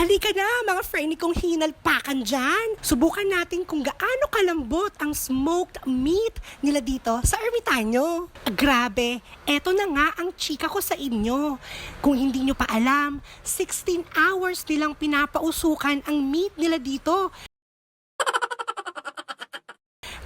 Halika na mga friend kong hinalpakan dyan. Subukan natin kung gaano kalambot ang smoked meat nila dito sa Ermitanyo. Grabe, eto na nga ang chika ko sa inyo. Kung hindi nyo pa alam, 16 hours nilang pinapausukan ang meat nila dito.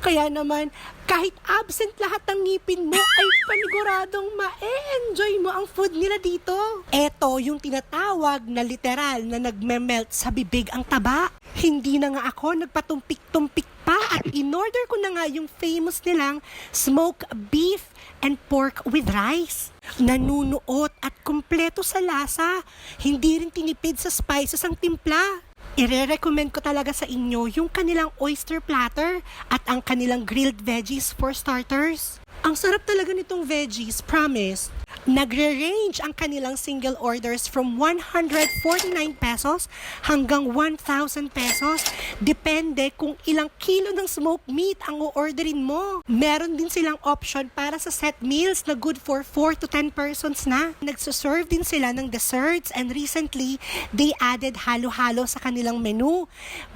Kaya naman, kahit absent lahat ng ngipin mo, ay paniguradong ma-enjoy mo ang food nila dito. Eto yung tinatawag na literal na nagme-melt sa bibig ang taba. Hindi na nga ako nagpatumpik-tumpik pa at in-order ko na nga yung famous nilang smoked beef and pork with rice. Nanunuot at kumpleto sa lasa. Hindi rin tinipid sa spices ang timpla. Ire-recommend ko talaga sa inyo yung kanilang oyster platter at ang kanilang grilled veggies for starters. Ang sarap talaga nitong veggies, promise. Nagre-range ang kanilang single orders from 149 pesos hanggang 1,000 pesos. Depende kung ilang kilo ng smoked meat ang o-orderin mo. Meron din silang option para sa set meals na good for 4 to 10 persons na. Nagsuserve din sila ng desserts and recently, they added halo-halo sa kanilang menu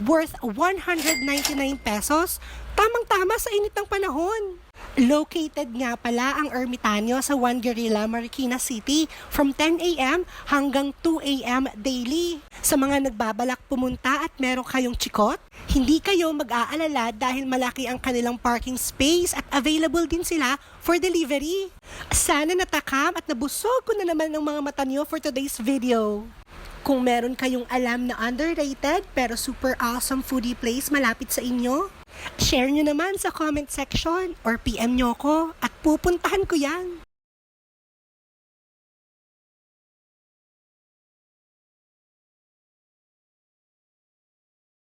worth 199 pesos. Tamang-tama sa init ng panahon. Located nga pala ang Ermitanyo sa One Guerrilla, Marikina City from 10 a.m. hanggang 2 a.m. daily. Sa mga nagbabalak pumunta at meron kayong chikot, hindi kayo mag-aalala dahil malaki ang kanilang parking space at available din sila for delivery. Sana natakam at nabusog ko na naman ng mga mata niyo for today's video. Kung meron kayong alam na underrated pero super awesome foodie place malapit sa inyo, share nyo naman sa comment section or PM nyo ko at pupuntahan ko yan.